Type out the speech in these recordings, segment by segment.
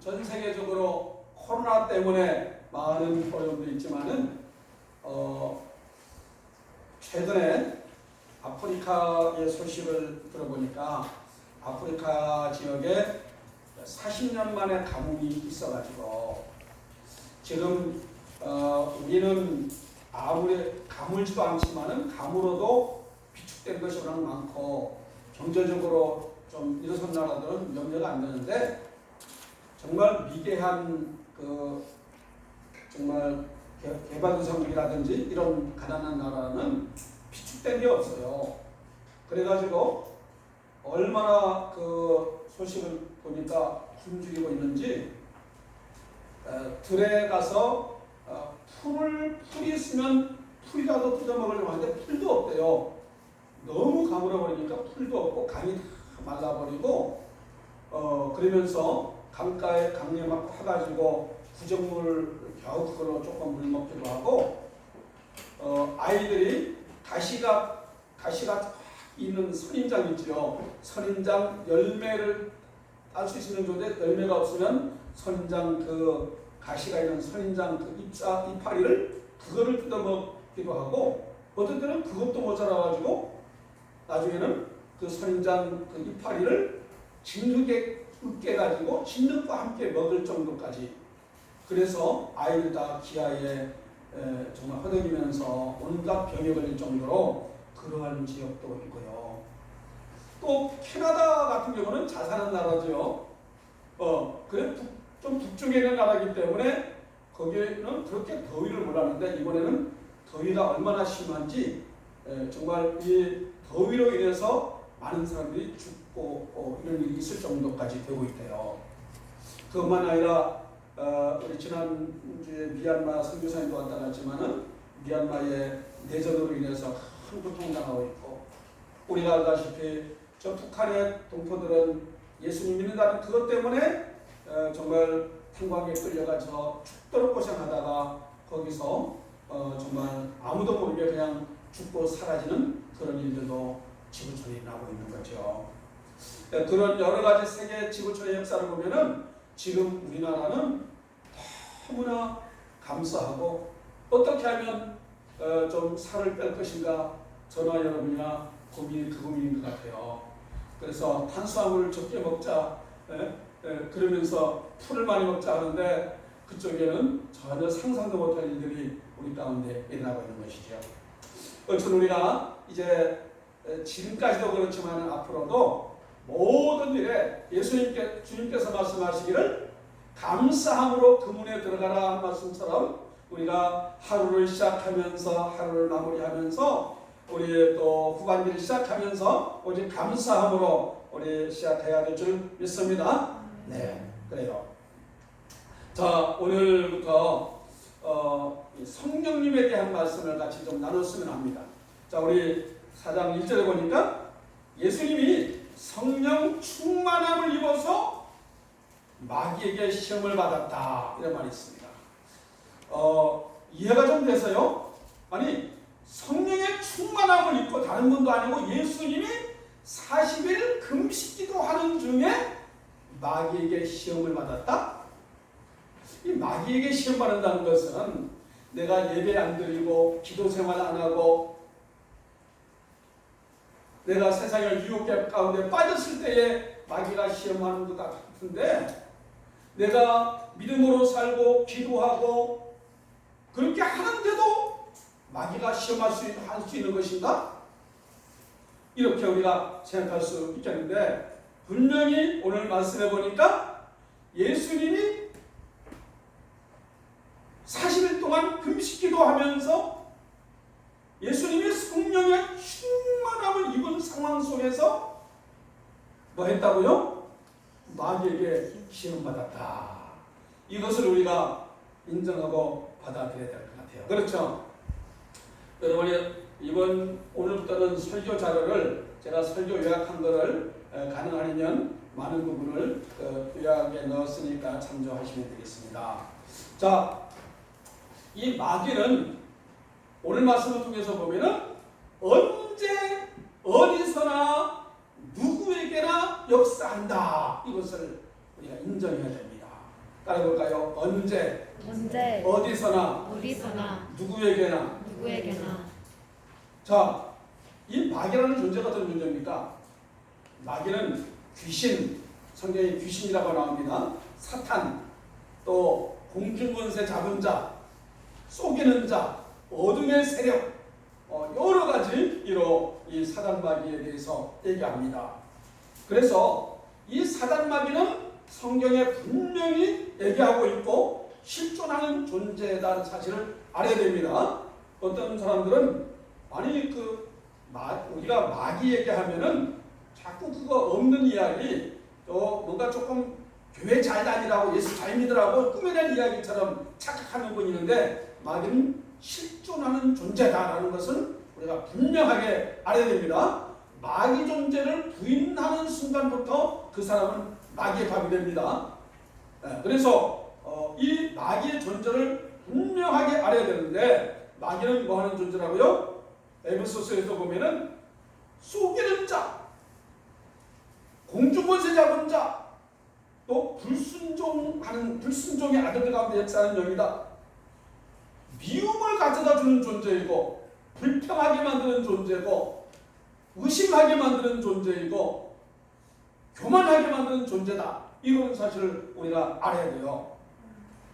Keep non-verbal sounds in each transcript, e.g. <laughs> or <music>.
전 세계적으로 코로나 때문에 많은 어려움도 있지만은 어, 최근에 아프리카의 소식을 들어보니까 아프리카 지역에 40년 만에 가뭄이 있어가지고 지금 어, 우리는 아무리 가물지도 않지만은 가물어도 비축된 것이 워낙 많고 경제적으로 좀 일어선 나라들은 염려가 안 되는데 정말 미개한 그 정말 개- 개발도상국이라든지 이런 가난한 나라는 비축된 게 없어요. 그래가지고 얼마나 그 소식을 보니까 굶주리고 있는지 어, 들에 가서 어, 풀을 풀이 있으면 풀이라도 뜯어 먹으려고 하는데 풀도 없대요. 너무 가물어 버리니까 풀도 없고 강이 다 말라버리고 어 그러면서 강가에 강에 막 파가지고 구정물 겨우 그걸로 조금 물 먹기도 하고 어 아이들이 가시가 가시가 쫙 있는 선인장 있지요. 선인장 열매를 딸 수 있는 존재 열매가 없으면 선인장 그 가시가 있는 선인장 그 잎사 이파리를 그거를 뜯어 먹기도 하고 어떤 때는 그것도 모자라 가지고 나중에는 그 선인장 그 이파리를 진흙에 으깨 가지고 진흙과 함께 먹을 정도까지 그래서 아이들 다 기아에 에, 정말 허덕이면서 온갖 병에 걸릴 정도로 그러한 지역도 있고요. 또 캐나다 같은 경우는 잘 사는 나라죠. 어, 그래 북, 좀 북쪽에 있는 나라이기 때문에 거기는 그렇게 더위를 몰랐는데 이번에는 더위가 얼마나 심한지 에, 정말 이 더위로 인해서 많은 사람들이 죽고 어, 이런 일이 있을 정도까지 되고 있대요. 그것만 아니라 어, 우리 지난주에 미얀마 선교사님도 왔다 갔지만은 미얀마의 내전으로 인해서 큰 고통 당하고 있고 우리가 알다시피 저 북한의 동포들은 예수님 믿는다는 그것 때문에 어, 정말 탄광에 끌려가서 죽도록 고생하다가 거기서 어, 정말 아무도 모르게 그냥 죽고 사라지는 그런 일들도 지구촌에 나고 있는 거죠. 예, 그런 여러 가지 세계 지구촌의 역사를 보면은 지금 우리나라는 너무나 감사하고 어떻게 하면 어, 좀 살을 뺄 것인가 저나 여러분이나 고민이 그 고민인 것 같아요. 그래서 탄수화물을 적게 먹자 예? 예, 그러면서 풀을 많이 먹자 하는데 그쪽에는 전혀 상상도 못할 일들이 우리 가운데 일어나고 있는 것이죠. 어쨌든 우리가 이제 지금까지도 그렇지만 앞으로도 모든 일에 예수님께 주님께서 말씀하시기를 감사함으로 그 문에 들어가라 한 말씀처럼 우리가 하루를 시작하면서 하루를 마무리하면서 우리 또 후반기를 시작하면서 오직 감사함으로 우리 시작해야 될 줄 믿습니다. 네, 그래요. 자, 오늘부터 어, 이 성령님에 대한 말씀을 같이 좀 나눴으면 합니다. 자, 우리 4장 1절에 보니까 예수님이 성령 충만함을 입어서 마귀에게 시험을 받았다. 이런 말이 있습니다. 어, 이해가 좀 돼서요. 아니, 성령의 충만함을 입고 다른 분도 아니고 예수님이 40일 금식기도 하는 중에 마귀에게 시험을 받았다? 이 마귀에게 시험 받는다는 것은 내가 예배 안 드리고 기도 생활 안 하고 내가 세상의 유혹 가운데 빠졌을 때에 마귀가 시험하는 것 같은데 내가 믿음으로 살고 기도하고 그렇게 하는데도 마귀가 시험할 수, 할수 있는 것인가? 이렇게 우리가 생각할 수 있겠는데 분명히 오늘 말씀해 보니까 예수님이 40일 동안 금식기도 하면서 예수님이 성령의 충만함을 상황 속에서 뭐 했다고요? 마귀에게 시험받았다. 이것을 우리가 인정하고 받아들여야 될 것 같아요. 그렇죠? 여러분이 이번 오늘부터는 설교 자료를 제가 설교 요약한 거를 에, 가능하면 많은 부분을 그 요약에 넣었으니까 참조하시면 되겠습니다. 자, 이 마귀는 오늘 말씀을 통해서 보면은 언제 어디서나 누구에게나 역사한다 이것을 우리가 인정해야 됩니다. 따라볼까요? 언제, 언제 어디서나, 어디서나 누구에게나. 누구에게나 자, 이 마귀라는 존재가 어떤 존재입니까? 마귀는 귀신, 성경에 귀신이라고 나옵니다. 사탄, 또 공중권세 잡은 자, 속이는 자, 어둠의 세력, 어, 여러 가지로 이 사단 마귀에 대해서 얘기합니다. 그래서 이 사단 마귀는 성경에 분명히 얘기하고 있고 실존하는 존재라는 사실을 알아야 됩니다. 어떤 사람들은 아니 그 마, 우리가 마귀 얘기하면은 자꾸 그거 없는 이야기 또 뭔가 조금 교회 잘 다니라고 예수 잘 믿으라고 꾸며낸 이야기처럼 착각하는 분이 있는데 마귀는 실존하는 존재다라는 것은 우리가 분명하게 알아야 됩니다. 마귀 존재를 부인하는 순간부터 그 사람은 마귀의 밥이 됩니다. 예, 그래서 어, 이 마귀의 존재를 분명하게 알아야 되는데 마귀는 뭐 하는 존재라고요? 에베소서에서 보면은 속이는 자, 공중권세 잡은 자, 또 불순종하는 불순종의 아들들 가운데 역사하는 영이다. 미움을 가져다 주는 존재이고 불평하게 만드는 존재고 의심하게 만드는 존재이고 교만하게 만드는 존재다. 이런 사실을 우리가 알아야 돼요.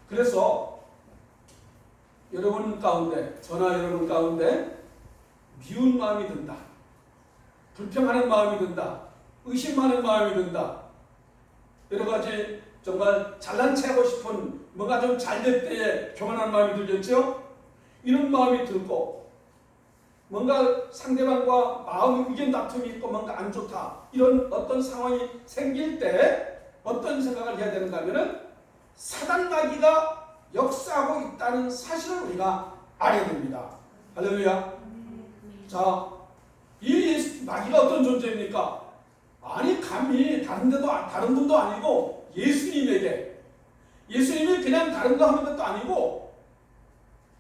그래서 여러분 가운데, 저나 여러분 가운데 미운 마음이 든다. 불평하는 마음이 든다. 의심하는 마음이 든다. 여러 가지 정말 잘난 체 하고 싶은 뭔가 좀 잘 될 때에 교만한 마음이 들겠죠? 이런 마음이 들고 뭔가 상대방과 마음 의견 다툼이 있고 뭔가 안 좋다. 이런 어떤 상황이 생길 때 어떤 생각을 해야 되는가 하면은 사단 마귀가 역사하고 있다는 사실을 우리가 알아야 됩니다. 할렐루야. 자, 이 예수- 마귀가 어떤 존재입니까? 아니 감히 다른 데도 아- 다른 분도 아니고 예수님에게 예수님이 그냥 다른 거 하는 것도 아니고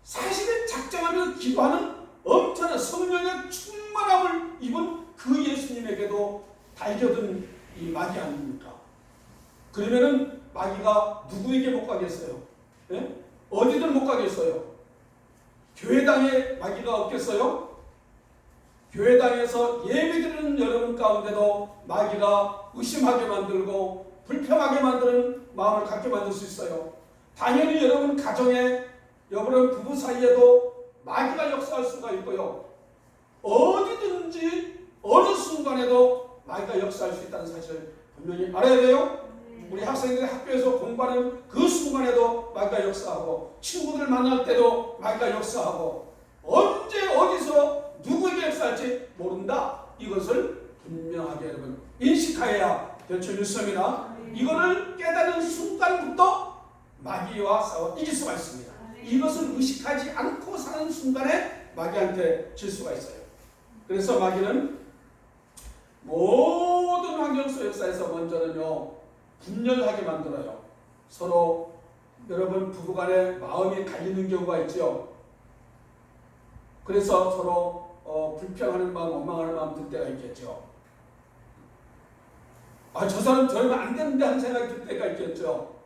사실은 작정하며 기도하는 엄청난 성령의 충만함을 입은 그 예수님에게도 달겨든 이 마귀 아닙니까? 그러면은 마귀가 누구에게 못 가겠어요? 예? 어디든 못 가겠어요? 교회당에 마귀가 없겠어요? 교회당에서 예배드리는 여러분 가운데도 마귀가 의심하게 만들고 불평하게 만드는 마음을 갖게 만들 수 있어요. 당연히 여러분 가정에 여러분 부부 사이에도 마귀가 역사할 수가 있고요. 어디든지 어느 순간에도 마귀가 역사할 수 있다는 사실을 분명히 알아야 돼요. 우리 학생들이 학교에서 공부하는 그 순간에도 마귀가 역사하고 친구들 만날 때도 마귀가 역사하고 언제 어디서 누구에게 역사할지 모른다. 이것을 분명하게 여러분 인식하여야 될줄 믿습니다. 이거를 깨달은 순간부터 마귀와 싸워 이길 수가 있습니다. 이것을 의식하지 않고 사는 순간에 마귀한테 질 수가 있어요. 그래서 마귀는 모든 환경 속 역사에서 먼저는요 분열하게 만들어요. 서로 여러분 부부간에 마음이 갈리는 경우가 있죠. 그래서 서로 어, 불평하는 마음, 원망하는 마음 들 때가 있겠죠. 아, 저 사람 저러면 안 되는데 하는 생각이 들 때가 있겠죠.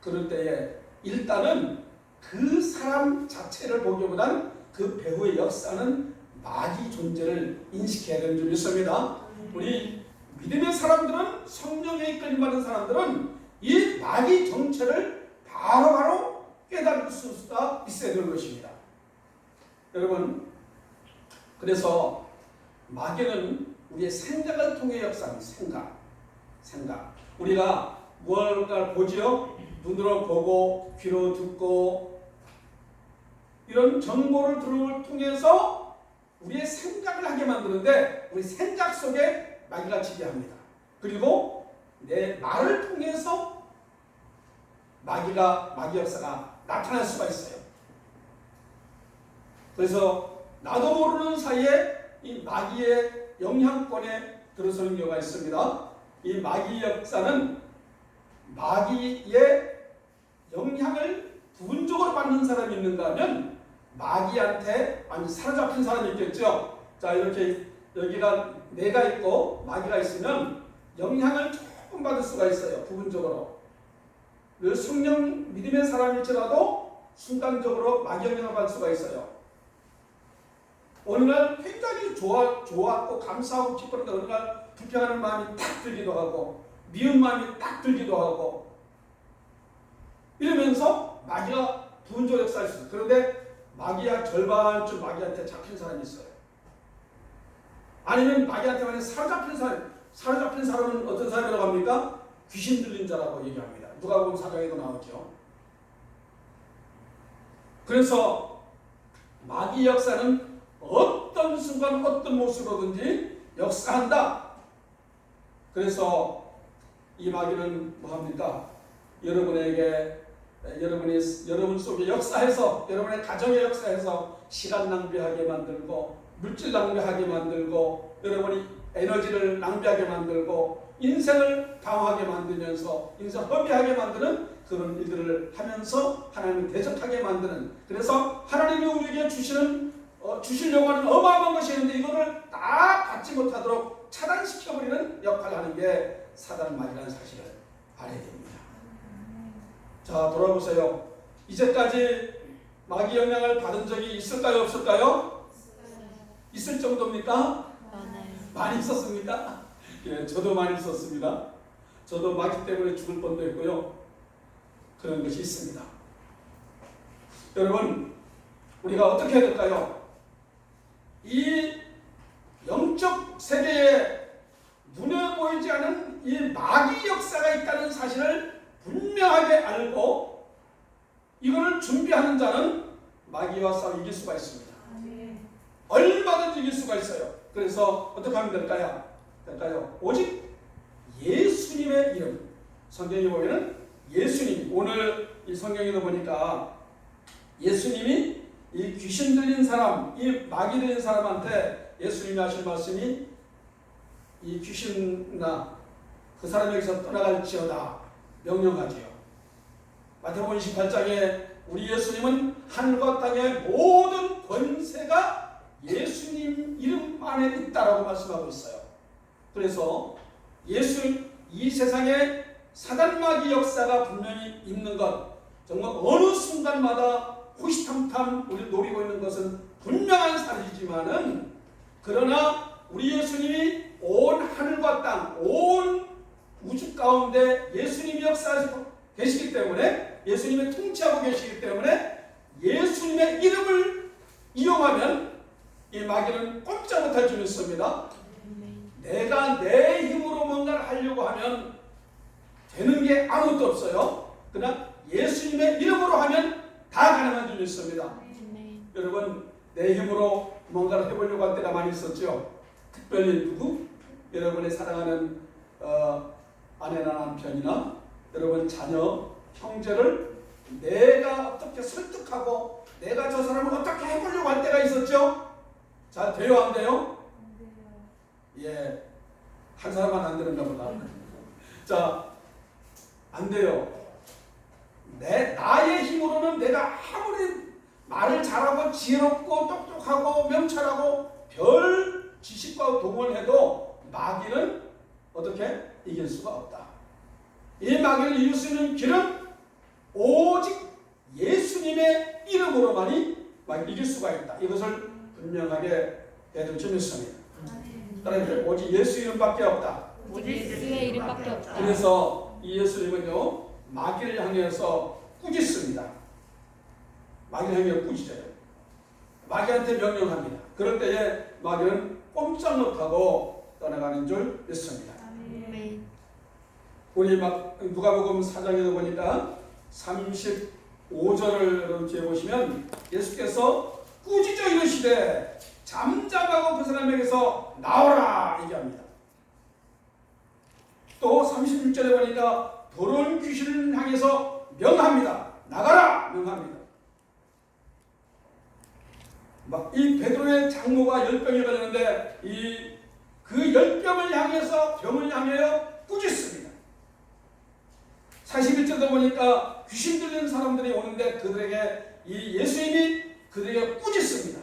그럴 때에 일단은 그 사람 자체를 보기보단 그 배우의 역사는 마귀 존재를 인식해야 되는 줄 믿습니다. 우리 믿음의 사람들은 성령에 이끌림 받은 사람들은 이 마귀 정체를 바로바로 깨달을 수가 있어야 되는 것입니다. 여러분, 그래서 마귀는 우리의 생각을 통해 역사합니다. 생각, 생각. 우리가 무언가를 보지요? 눈으로 보고 귀로 듣고 이런 정보를 들을 통해서 우리의 생각을 하게 만드는데 우리 생각 속에 마귀가 지배합니다. 그리고 내 말을 통해서 마귀가 마귀 역사가 나타날 수가 있어요. 그래서 나도 모르는 사이에 이 마귀의 영향권에 들어서는 경우가 있습니다. 이 마귀 역사는 마귀의 영향을 부분적으로 받는 사람이 있는가 하면 마귀한테 완전 사로잡힌 사람이 있겠죠. 자 이렇게 여기가 내가 있고 마귀가 있으면 영향을 조금 구원받을 수가 있어요. 부분적으로. 늘 성령 믿음의 사람일지라도 순간적으로 마귀 영향을 받을 수가 있어요. 어느 날 굉장히 좋아, 좋았고 감사하고 기뻤는데 어느 날 불평하는 마음이 딱 들기도 하고 미운 마음이 딱 들기도 하고 이러면서 마귀가 분조 역사할 수 있어요. 그런데 마귀야 절반쯤 마귀한테 잡힌 사람이 있어요. 아니면 마귀한테 만약 사로잡힌 사람, 사로잡힌 사람은 어떤 사람이라고 합니까? 귀신 들린 자라고 얘기합니다. 누가 보면 사장에도 나오죠. 그래서 마귀 역사는 어떤 순간 어떤 모습으로든지 역사한다. 그래서 이 마귀는 뭐합니까? 여러분에게 여러분이 여러분 속에 역사해서 여러분의 가정의 역사해서 시간 낭비하게 만들고 물질 낭비하게 만들고 여러분이 에너지를 낭비하게 만들고 인생을 방황하게 만들면서 인생 허비하게 만드는 그런 일들을 하면서 하나님을 대적하게 만드는 그래서 하나님이 우리에게 주시는 어, 주시려고 하는 어마어마한 것이 있는데 이거를 다 받지 못하도록 차단시켜버리는 역할을 하는 게 사단 마귀라는 사실을 알아야 됩니다. 자 돌아보세요. 이제까지 마귀 영향을 받은 적이 있을까요 없을까요? 있을 정도입니까? 많이 있었습니까? <laughs> 예, 저도 많이 있었습니다. 저도 마귀 때문에 죽을 뻔도 했고요. 그런 것이 있습니다. 여러분, 우리가 어떻게 해야 될까요? 이 영적 세계에 눈에 보이지 않은 이 마귀 역사가 있다는 사실을 분명하게 알고 이거를 준비하는 자는 마귀와 싸워 이길 수가 있습니다. 얼마든지 이길 수가 있어요. 그래서 어떻게 하면 될까요? 될까요? 오직 예수님의 이름. 성경에 보면은 예수님. 오늘 이 성경에도 보니까 예수님이 이 귀신 들린 사람, 이 마귀 들린 사람한테 예수님이 하신 말씀이 이 귀신나 그 사람에게서 떠나갈지어다 명령하지요. 마태복음 28장에 우리 예수님은 하늘과 땅의 모든 권세가 예수님 이름 안에 있다라고 말씀하고 있어요. 그래서 예수 이 세상에 사단마귀 역사가 분명히 있는 것 정말 어느 순간마다 호시탐탐 우리 노리고 있는 것은 분명한 사실이지만은 그러나 우리 예수님이 온 하늘과 땅, 온 우주 가운데 예수님이 역사하시고 계시기 때문에 예수님이 통치하고 계시기 때문에 예수님의 이름을 이용하면 이 마귀는 꼼짝 못할 줄 믿습니다. 내가 내 힘으로 뭔가를 하려고 하면 되는 게 아무것도 없어요. 그러나 예수님의 이름으로 하면 다 가능한 줄 믿습니다. 여러분 내 힘으로 뭔가를 해보려고 할 때가 많이 있었죠. 특별히 누구? 여러분의 사랑하는 어, 아내나 남편이나 여러분 자녀, 형제를 내가 어떻게 설득하고 내가 저 사람을 어떻게 해보려고 할 때가 있었죠. 잘 돼요 안 돼요? 예, 한 사람만 안 되는가 보다. <laughs> 자, 안 돼요. 내 나의 힘으로는 내가 아무리 말을 잘하고 지혜롭고 똑똑하고 명철하고 별 지식과 동원해도 마귀는 어떻게 이길 수가 없다. 이 마귀를 이길 수 있는 길은 오직 예수님의 이름으로만이 막 이길 수가 있다. 이것을 분명하게 믿습니다. 따라해보세요. 오직 예수 이름밖에 없다. 오직 예수의 이름밖에 없다. 그래서 이 예수님은요 마귀를 향해서 꾸짖습니다. 마귀를 향해 꾸짖어요. 마귀한테 명령합니다. 그럴 때에 마귀는 꼼짝 못하고 떠나가는 줄 믿습니다. 우리 막 누가복음 4장에도 보니까 35절을 여러분 뒤에 보시면 예수께서 꾸짖어 이르시되 잠잠하고 그 사람에게서 나오라 얘기합니다. 또 36절에 보니까 더러운 귀신을 향해서 명합니다. 나가라 명합니다. 막 이 베드로의 장모가 열병이 걸렸는데 이 그 열병을 향해서 병을 향하여 꾸짖습니다. 41절도 보니까 귀신 들리는 사람들이 오는데 그들에게 이 예수님이 그들에게 꾸짖습니다.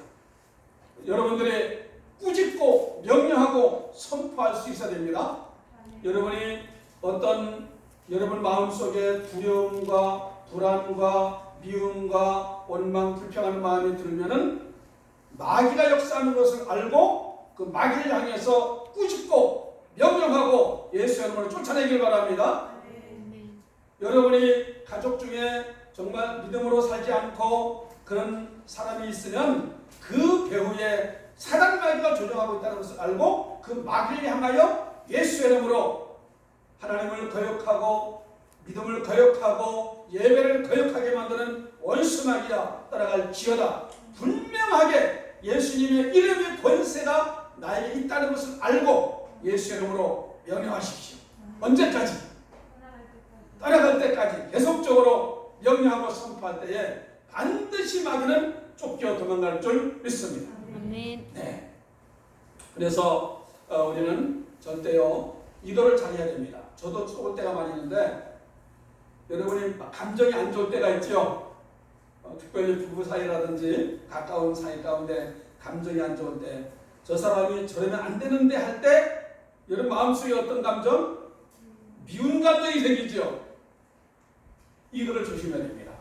여러분들이 꾸짖고 명령하고 선포할 수 있어야 됩니다. 여러분이 어떤 여러분 마음속에 두려움과 불안과 미움과 원망, 불평하는 마음이 들면은 마귀가 역사하는 것을 알고 그 마귀를 향해서 꾸짖고 명령하고 예수 이름으로 쫓아내길 바랍니다. 여러분이 가족 중에 정말 믿음으로 살지 않고 그런 사람이 있으면 그 배후에 사단 마귀가 조종하고 있다는 것을 알고 그 마귀를 향하여 예수 이름으로 하나님을 거역하고 믿음을 거역하고 예배를 거역하게 만드는 원수 마귀야 따라갈 지어다 분명하게 예수님의 이름의 권세가 나에게 있다는 것을 알고 예수 이름으로 명령하십시오 언제까지? 따라갈 때까지 계속적으로 명령하고 선포할 때에 반드시 마귀는 쫓겨 도망갈 줄 믿습니다. 네. 그래서 어, 우리는 절대요 이거를 잘해야 됩니다. 저도 속을 때가 많이 있는데 여러분이 막 감정이 안 좋을 때가 있죠. 어, 특별히 부부 사이라든지 가까운 사이 가운데 감정이 안 좋을 때 저 사람이 저러면 안 되는데 할 때 여러분 마음속에 어떤 감정? 미운 감정이 생기죠. 이거를 조심해야 됩니다.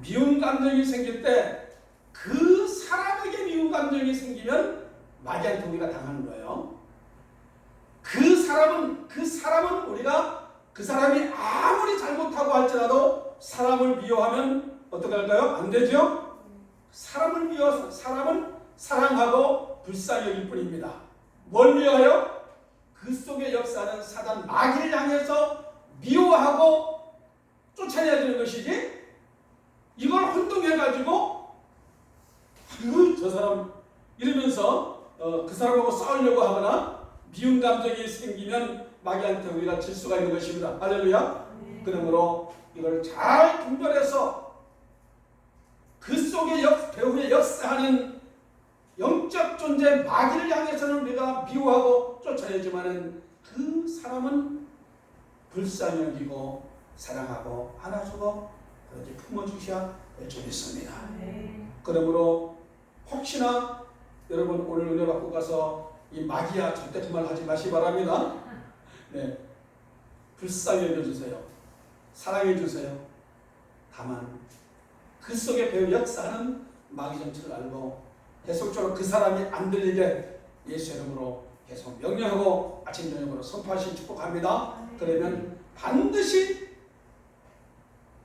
미운 감정이 생길 때 그 사람에게 미운 감정이 생기면 마귀한테 우리가 당하는 거예요. 그 사람은 그 사람은 우리가 그 사람이 아무리 잘못하고 할지라도 사람을 미워하면 어떻게 할까요? 안 되죠? 사람을 미워서 사람은 사랑하고 불쌍히 여길 뿐입니다. 뭘 미워해요? 그 속에 역사는 사단 마귀를 향해서 미워하고 쫓아내야 되는 것이지 이걸 혼동해가지고 아유 저 사람 이러면서 어, 그 사람하고 싸우려고 하거나 미운 감정이 생기면 마귀한테 우리가 질 수가 있는 것입니다. 할렐루야. 그러므로 이걸 잘 분별해서 그 속에 역, 배후에 역사하는 영적 존재 마귀를 향해서는 우리가 미워하고 쫓아내지만은 그 사람은 불쌍히 여기고 사랑하고 안아주고 그렇게 품어주셔야 될 줄 믿습니다. 그러므로 혹시나 여러분 오늘 은혜 받고 가서 이 마귀야 절대 그말 하지 마시 바랍니다. <laughs> 네, 불쌍히 여겨주세요. 사랑해 주세요. 다만 그 속에 배우 역사하는 마귀 정체를 알고 계속적으로 그 사람이 안 들리게 예수 이름으로 계속 명령하고 아침 저녁으로 선포하시 축복합니다. 그러면 반드시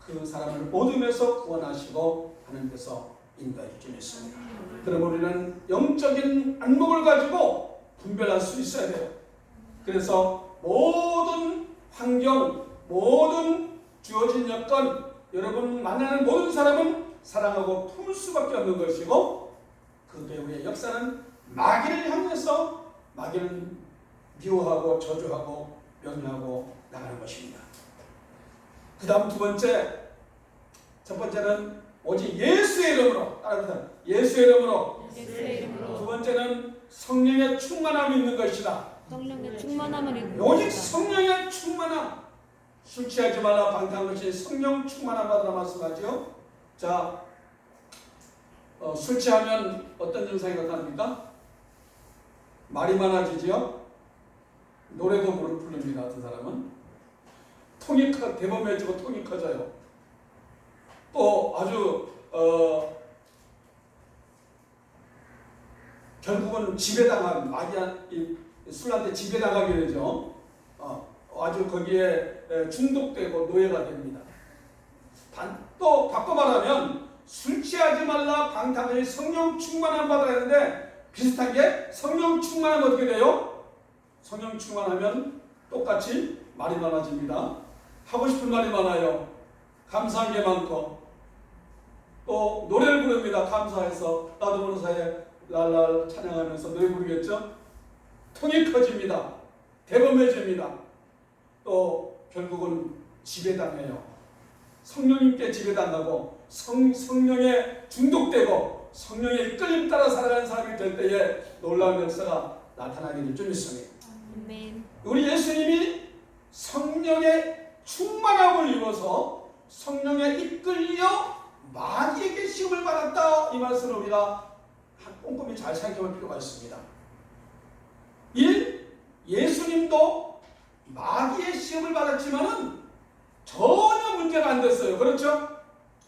그 사람을 어둠에서 구원하시고 하나님께서 인도해 주겠습니다 그럼 우리는 영적인 안목을 가지고 분별할 수 있어야 돼요. 그래서 모든 환경, 모든 주어진 여건, 여러분 만나는 모든 사람은 사랑하고 품을 수밖에 없는 것이고 그 배우의 역사는 마귀를 향해서 마귀는 미워하고 저주하고 명령하고 나가는 것입니다. 그 다음 두 번째, 첫 번째는 오직 예수의 이름으로 따라합니다. 예수의 이름으로. 예수의 두 이름으로 번째는 성령의 충만함이 있는 것이다. 성령의 충만함을 입는 오직. 성령의 충만함. 술 취하지 말라 방탕한 것이 성령 충만함 받으라 말씀하죠. 자, 어, 술 취하면 어떤 증상이 나타납니까? 말이 많아지지요. 노래도 부르- 부릅니다. 어떤 사람은 커 대범해지고 커져요. 또 아주 어, 결국은 지배당한 마귀한 이 술한테 지배당하게 되죠. 어, 아주 거기에 에, 중독되고 노예가 됩니다. 반, 또 바꿔 말하면 술 취하지 말라 방탕하니 성령 충만함 받아야 하는데 비슷한 게 성령 충만하면 어떻게 돼요? 성령 충만하면 똑같이 말이 많아집니다. 하고 싶은 말이 많아요. 감사한 게 많고 또 노래를 부릅니다. 감사해서 나도 모르는 사이에 랄랄 찬양하면서 노래 부르겠죠. 통이 커집니다. 대범해집니다. 또 결국은 지배당해요. 성령님께 지배당하고 성, 성령에 중독되고 성령의 이끌림 따라 살아가는 사람이 될 때에 놀라운 역사가 나타나게 될줄 믿습니다. 우리 예수님이 성령의 충만함을 입어서 성령에 이끌려 마귀에게 시험을 받았다 이 말씀을 우리가 꼼꼼히 잘 생각해 볼 필요가 있습니다. 1. 예수님도 마귀의 시험을 받았지만은 전혀 문제가 안 됐어요. 그렇죠?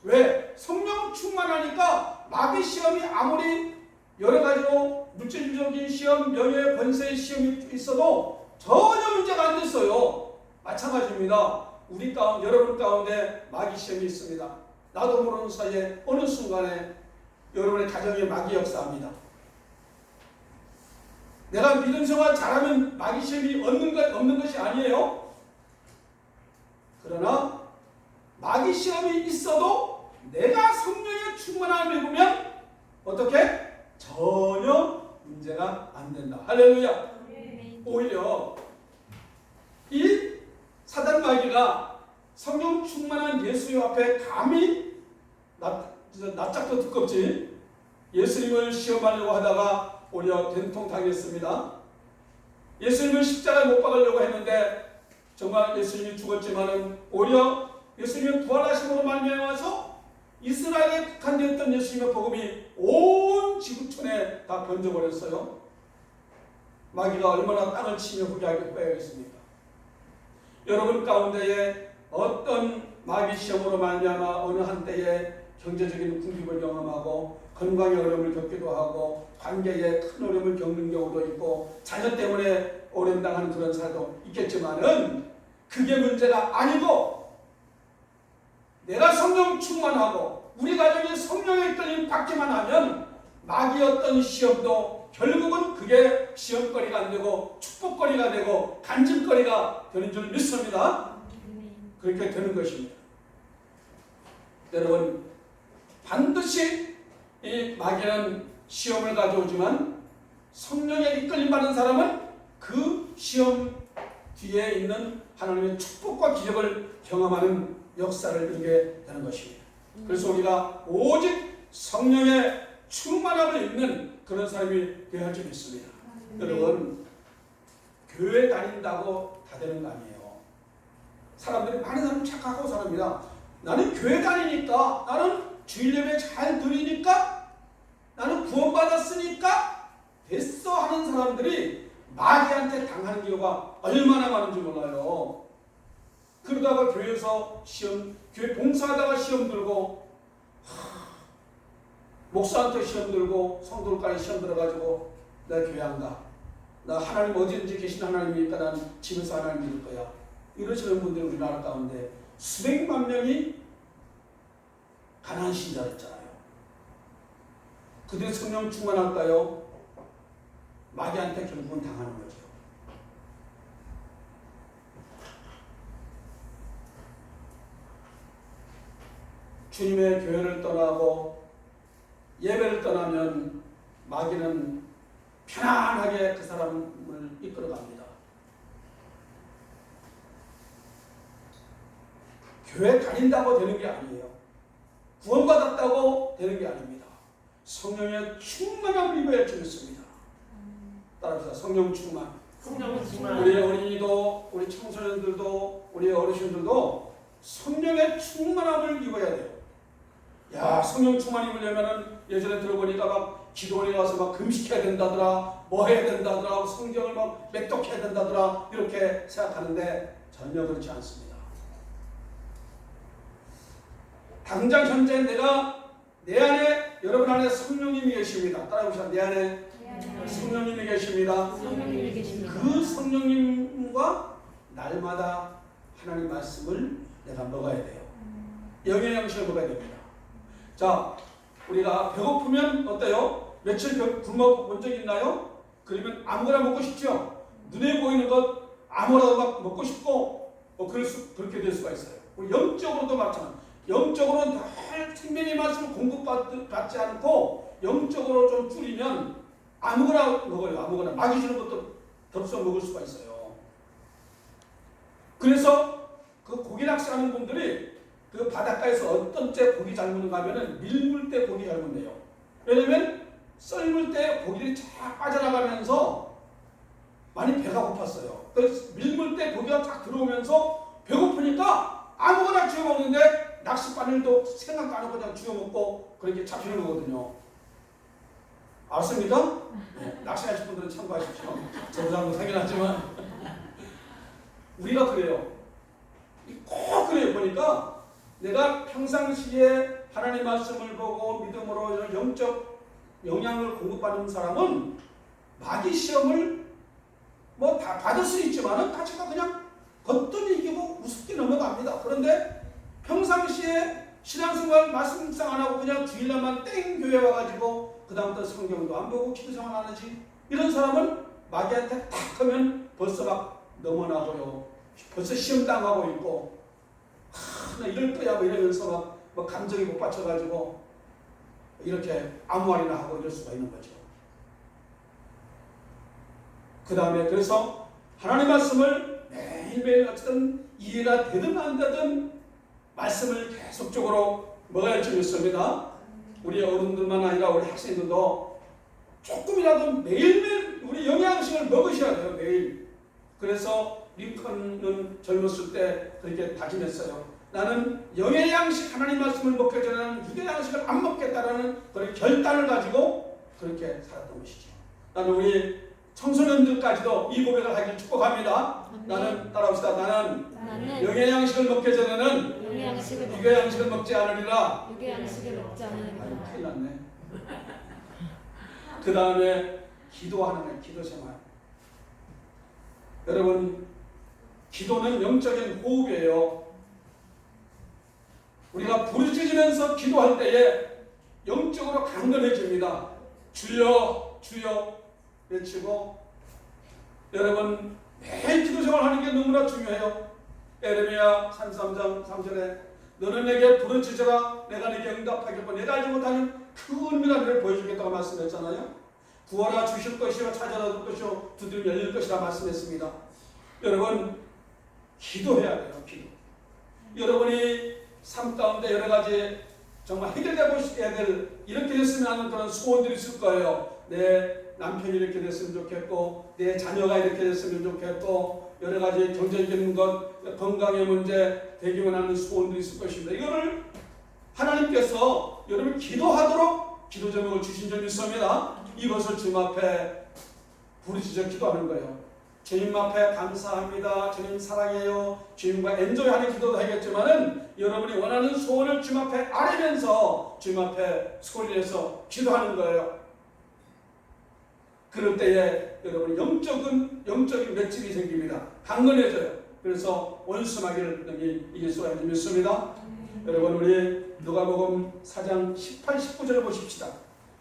왜? 성령 충만하니까 마귀 시험이 아무리 여러 가지로 물질적인 시험, 명예, 권세의 시험이 있어도 전혀 문제가 안 됐어요. 마찬가지입니다. 우리 가운 여러분 가운데 마귀 시험이 있습니다. 나도 모르는 사이에 어느 순간에 여러분의 가정에 마귀 역사합니다. 내가 믿음 생활 잘하면 마귀 시험이 없는 것 없는 것이 아니에요. 그러나 마귀 시험이 있어도 내가 성령의 충만함을 입으면 어떻게 전혀 문제가 안 된다. 할렐루야. 오히려 이 사단 마귀가 성령 충만한 예수님 앞에 감히 나, 낯짝도 두껍지 예수님을 시험하려고 하다가 오히려 된통 당했습니다. 예수님을 십자가에 못 박으려고 했는데 정말 예수님이 죽었지만은 오히려 예수님의 부활하심으로 말미암아서 이스라엘에 국한되었던 예수님의 복음이 온 지구촌에 다 번져버렸어요. 마귀가 얼마나 땅을 치며 후회하게 빼야겠습니까? 여러분 가운데에 어떤 마귀 시험으로 말미암아 어느 한때에 경제적인 궁핍을 경험하고 건강의 어려움을 겪기도 하고 관계에 큰 어려움을 겪는 경우도 있고 자녀 때문에 어려움 당하는 그런 사람도 있겠지만은 그게 문제가 아니고 내가 성령 충만하고 우리 가정이 성령의 이끌림 받기만 하면 어떤 시험도 결국은 그게 시험거리가 안 되고 축복거리가 되고 간증거리가 되는 줄 믿습니다. 그렇게 되는 것입니다. 여러분 반드시 이 마귀는 시험을 가져오지만 성령의 이끌림 받는 사람은 그 시험 뒤에 있는 하나님의 축복과 기적을 경험하는 역사를 이루게 되는 것입니다. 그래서 우리가 오직 성령의 충만함을 입는 그런 사람이 되어야 줄 믿습니다. 여러분 교회 다닌다고 다 되는 거 아니에요. 사람들이 많은 사람 착각하고 삽니다. 나는 교회 다니니까 나는 주일 예배 잘 드리니까 나는 구원받았으니까 됐어 하는 사람들이 마귀한테 당하는 경우가 얼마나 많은지 몰라요. 그러다가 교회에서 시험, 교회 봉사하다가 시험 들고 하, 목사한테 시험 들고 성도들까지 시험 들어가지고 나 교회 안 가. 나 하나님 어디든지 계신 하나님이니까 난 집에서 하나님 믿을 거야. 이러시는 분들이 우리나라 가운데 수백만 명이 가난한 신자였잖아요. 그들이 성령 충만할까요? 마귀한테 결국은 당하는 거죠. 주님의 교회를 떠나고 예배를 떠나면 마귀는 편안하게 그 사람을 이끌어갑니다. 교회 다닌다고 되는 게 아니에요. 구원받았다고 되는 게 아닙니다. 성령의 충만함을 입어야 주겠습니다. 따라서 성령 충만. 성령 충만. 우리 어린이도 우리 청소년들도 우리 어르신들도 성령의 충만함을 입어야 돼요. 야 성령 충만 입으려면은 예전에 들어보니까 막 기도원에 가서 막 금식해야 된다더라, 뭐 해야 된다더라, 성경을 막 맥독해야 된다더라 이렇게 생각하는데 전혀 그렇지 않습니다. 당장 현재 내가 내 안에 여러분 안에 성령님이 계십니다. 따라해보시다. 내 안에 성령님이 계십니다. 성령님이 계십니다. 그 성령님과 날마다 하나님 말씀을 내가 먹어야 돼요. 영양식을 먹어야 됩니다. 자, 우리가 배고프면 어때요? 며칠 배- 굶어 본 적 있나요? 그러면 아무거나 먹고 싶죠? 눈에 보이는 것 아무거나 막 먹고 싶고 뭐 그럴 수, 그렇게 될 수가 있어요. 우리 영적으로도 마찬가지. 영적으로는 늘 생명의 말씀을 공급받지 않고 영적으로 좀 줄이면 아무거나 먹어요. 아무거나 마귀 주는 것도 덥석 먹을 수가 있어요. 그래서 그 고기 낚시하는 분들이 그 바닷가에서 어떤 때 고기 잘 먹는가 하면은 밀물 때 고기 잘 먹네요. 왜냐면 썰물 때 고기들이 쫙 빠져나가면서 많이 배가 고팠어요. 그 밀물 때 고기가 쫙 들어오면서 배고프니까 아무거나 주워 먹는데 낚시 바늘도 생각도 안 하고 그냥 주워 먹고 그렇게 잡히는 거거든요. 알았습니까? 네, 낚시하실 분들은 참고하십시오. 저도 잘못 하긴 하지만 우리가 그래요. 꼭 그래요. 보니까 내가 평상시에 하나님 말씀을 보고 믿음으로 영적 영향을 공급받는 사람은 마귀 시험을 뭐 다 받을 수 있지만은 가치가 그냥 거뜬히 이기고 우습게 넘어갑니다. 그런데 평상시에 신앙생활 말씀상 안 하고 그냥 주일날만 땡 교회 와가지고 그 다음부터 성경도 안 보고 기도생활 안 하지 이런 사람은 마귀한테 딱 하면 벌써 막 넘어나고요. 벌써 시험 당하고 있고 하, 나 이럴 거야 뭐 이러면서 막, 뭐 감정이 못 받쳐가지고 이렇게 아무 말이나 하고 이럴 수가 있는 거죠. 그 다음에 그래서 하나님 말씀을 매일매일 어쨌든 이해가 되든 안 되든 말씀을 계속적으로 먹어야 재밌습니다. 우리 어른들만 아니라 우리 학생들도 조금이라도 매일매일 우리 영양식을 먹으셔야 돼요. 매일. 그래서 링컨은 젊었을 때 그렇게 다짐했어요. 나는 영의 양식 하나님 말씀을 먹기 전에는 육의 양식을 안 먹겠다라는 그런 결단을 가지고 그렇게 살았던 것이죠. 나는 우리 청소년들까지도 이 고백을 하길 축복합니다. 나는 따라합시다. 나는 나는 영의 양식을 먹기 전에는 영의 양식을 먹 육의 양식을 먹지 않으리라. 육의 양식을 먹지 않으리라. 큰일 났네. 그 다음에 기도하는 거예요. 기도 생활. 여러분, 기도는 영적인 호흡이에요. 우리가 부르짖으면서 기도할 때에 영적으로 강건해집니다. 주여, 주여 외치고 여러분 매일 기도 생활하는 게 너무나 중요해요. 에레미야 33장 3절에 너는 내게 부르짖어라 내가 내게 응답하겠고 내가 알지 못하는 그 은밀한 일을 보여주겠다고 말씀했잖아요. 구하라 주실 것이요 찾아라 들 것이요 두드리면 열릴 것이라 말씀했습니다. 여러분 기도해야 돼요. 기도. 여러분이 삶 가운데 여러 가지 정말 해결되고 싶어야 될 이렇게 됐으면 하는 그런 소원들이 있을 거예요. 내 남편이 이렇게 됐으면 좋겠고 내 자녀가 이렇게 됐으면 좋겠고 여러 가지 경제적인 것, 건강의 문제, 되기 원하는 소원들이 있을 것입니다. 이거를 하나님께서 여러분 기도하도록 기도 제목을 주신 점이 있습니다. 이것을 주님 앞에 부르짖어 기도하는 거예요. 주님 앞에 감사합니다. 주님 사랑해요. 주님과 엔조이 하는 기도도 하겠지만은 여러분이 원하는 소원을 주님 앞에 아뢰면서 주님 앞에 소리내서 기도하는 거예요. 그럴 때에 여러분 영적인 영적인 맷집이 생깁니다. 강건해져요. 그래서 원수마귀를 능히 이길 수가 있는 믿습니다. 여러분 우리 누가복음 4장 18, 19절을 보십시다.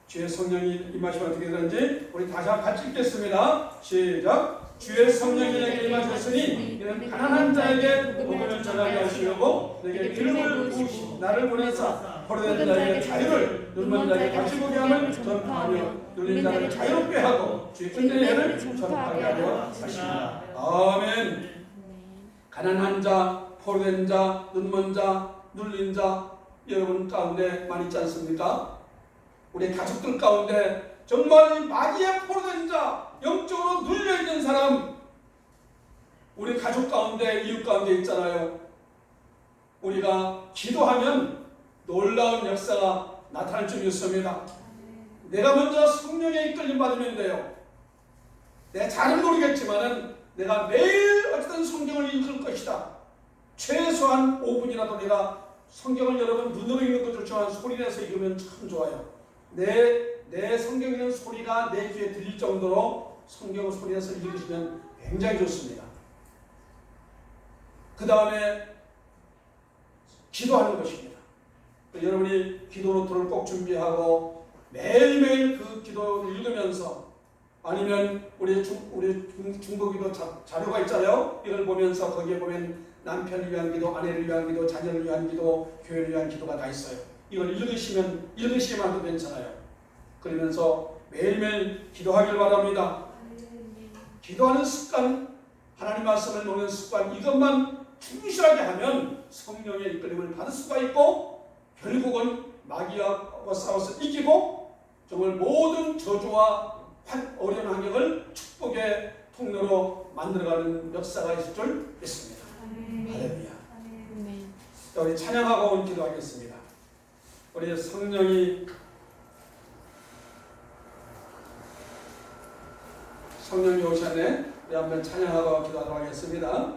주의 성령이 임하시면 어떻게 되는지 우리 다시 한번 같이 읽겠습니다. 시작. 주의 성령이 내게 임하셨으니 이는 가난한 자에게 복음을 전하게 하시려고 내게 기름을 부으시 나를 보내사 포로된 자에게 자유를 눈먼 자에게 다시 보게 함을 전파하며 눌린 자를 자유롭게 하고 주의 은혜를 전파하게 하려 하십니다. 아멘. 가난한 자, 포로된 자, 눈먼 자, 눌린 자 여러분 가운데 많이 있지 않습니까? 우리 가족들 가운데 정말 이 마귀의 포로된 자, 영적으로 눌려 있는 사람 우리 가족 가운데 이웃 가운데 있잖아요. 우리가 기도하면 놀라운 역사가 나타날 줄 믿습니다. 내가 먼저 성령의 이끌림 받으면 돼요. 내 잘은 모르겠지만은 내가 매일 어쨌든 성경을 읽을 것이다. 최소한 5분이라도 내가 성경을 여러분 눈으로 읽는 좋지만 소리 내서 읽으면 참 좋아요. 내, 내 성경 읽는 소리가 내 귀에 들릴 정도로 성경을 소리 내서 읽으시면 굉장히 좋습니다. 그 다음에 기도하는 것입니다. 여러분이 기도 노트를 꼭 준비하고 매일매일 그 기도를 읽으면서 아니면 우리 중, 우리 중, 중국기도 자, 자료가 있잖아요. 이걸 보면서 거기에 보면 남편을 위한 기도, 아내를 위한 기도, 자녀를 위한 기도, 교회를 위한 기도가 다 있어요. 이걸 읽으시면 읽으시면 도 괜찮아요. 그러면서 매일매일 기도하길 바랍니다. 기도하는 습관, 하나님 말씀을 놓는 습관 이것만 충실하게 하면 성령의 이끌림을 받을 수가 있고 결국은 마귀와 싸워서 이기고 정말 모든 저주와 환- 어려운 환경을 축복의 통로로 만들어가는 역사가 있을 줄 믿습니다. 할렐루야. 우리 찬양하고 기도하겠습니다. 우리 성령이 성령이 오셨네. 우리 한번 찬양하고 기도하도록 하겠습니다.